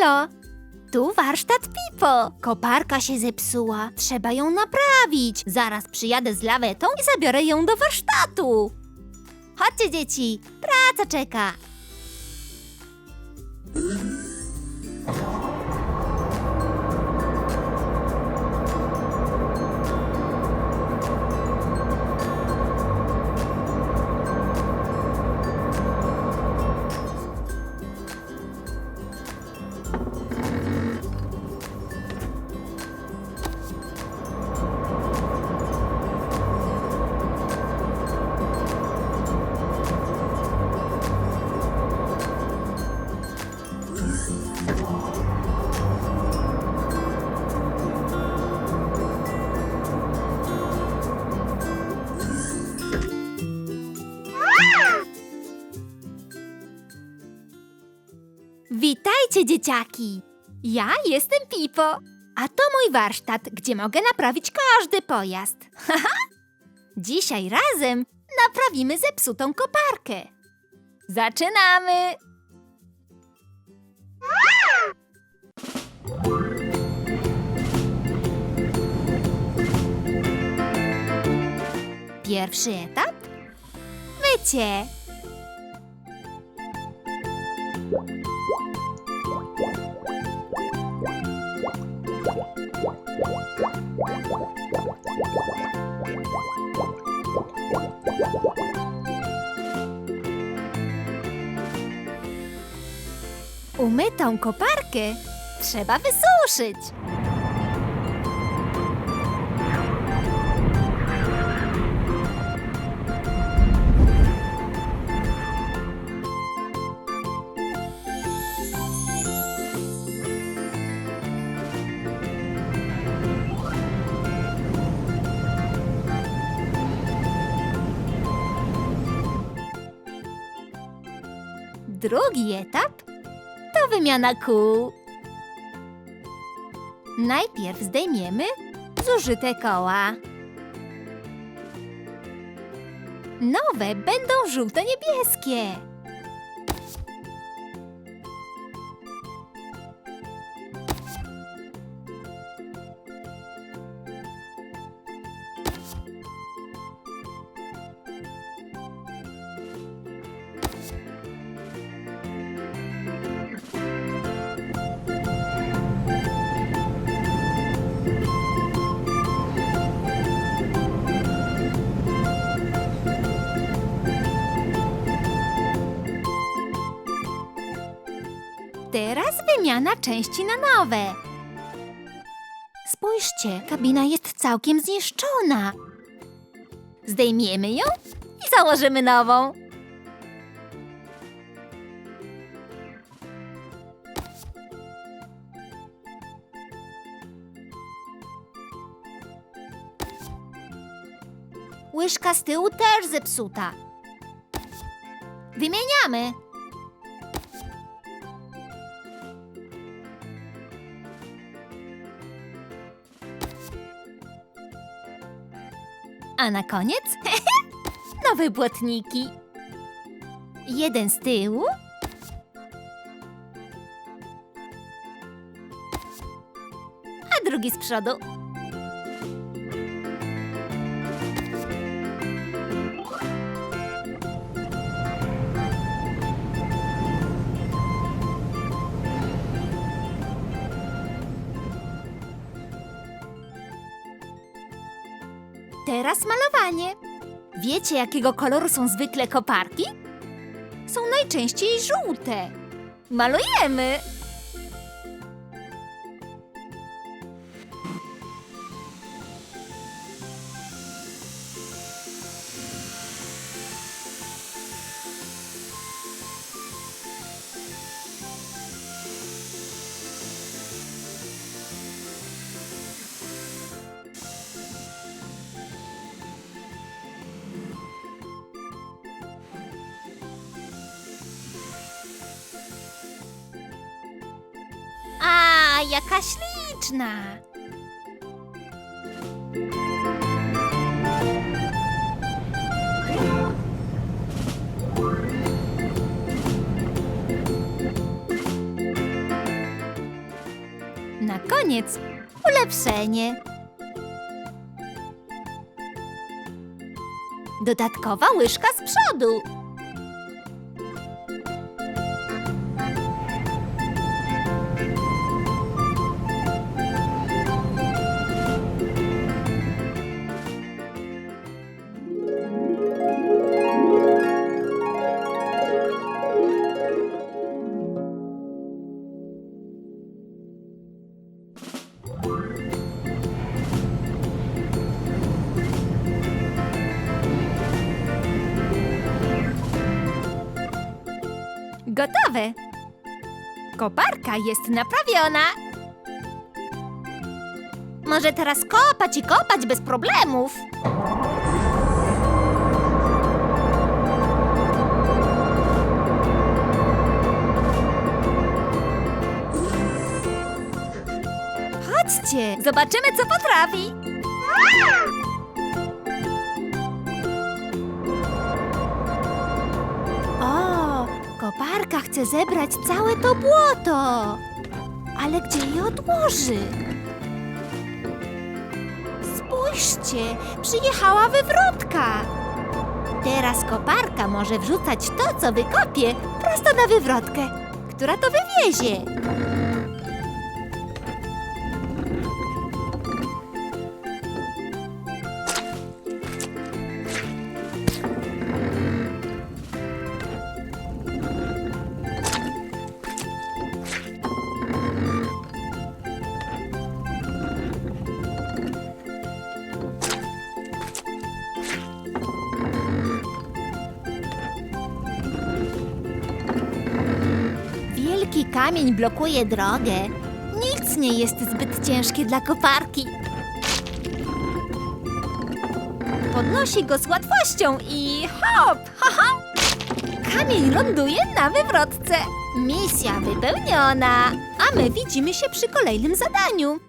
Halo! Tu warsztat Pipo. Koparka się zepsuła. Trzeba ją naprawić. Zaraz przyjadę z lawetą i zabiorę ją do warsztatu. Chodźcie, dzieci. Praca czeka. Witajcie, dzieciaki! Ja jestem Pipo, a to mój warsztat, gdzie mogę naprawić każdy pojazd. Dzisiaj razem naprawimy zepsutą koparkę. Zaczynamy! Pierwszy etap? Mycie. Umytą koparkę trzeba wysuszyć. Drugi etap wymiana kół. Najpierw zdejmiemy zużyte koła. Nowe będą żółto-niebieskie. Teraz wymiana części na nowe. Spójrzcie, kabina jest całkiem zniszczona. Zdejmiemy ją i założymy nową. Łyżka z tyłu też zepsuta. Wymieniamy. A na koniec nowe błotniki. Jeden z tyłu. A drugi z przodu. Teraz malowanie. Wiecie, jakiego koloru są zwykle koparki? Są najczęściej żółte. Malujemy. Jaka śliczna! koniec. Ulepszenie. Dodatkowa łyżka z przodu. Gotowe. Koparka jest naprawiona. Może teraz kopać i kopać bez problemów. Chodźcie, zobaczymy co potrafi. Chce zebrać całe to błoto. Ale gdzie je odłoży? Spójrzcie, przyjechała wywrotka. Teraz koparka może wrzucać to, co wykopie, prosto na wywrotkę, która to wywiezie. Kamień blokuje drogę. Nic nie jest zbyt ciężkie dla koparki. Podnosi go z łatwością i hop, ha. Kamień ląduje na wywrotce. Misja wypełniona, a my widzimy się przy kolejnym zadaniu.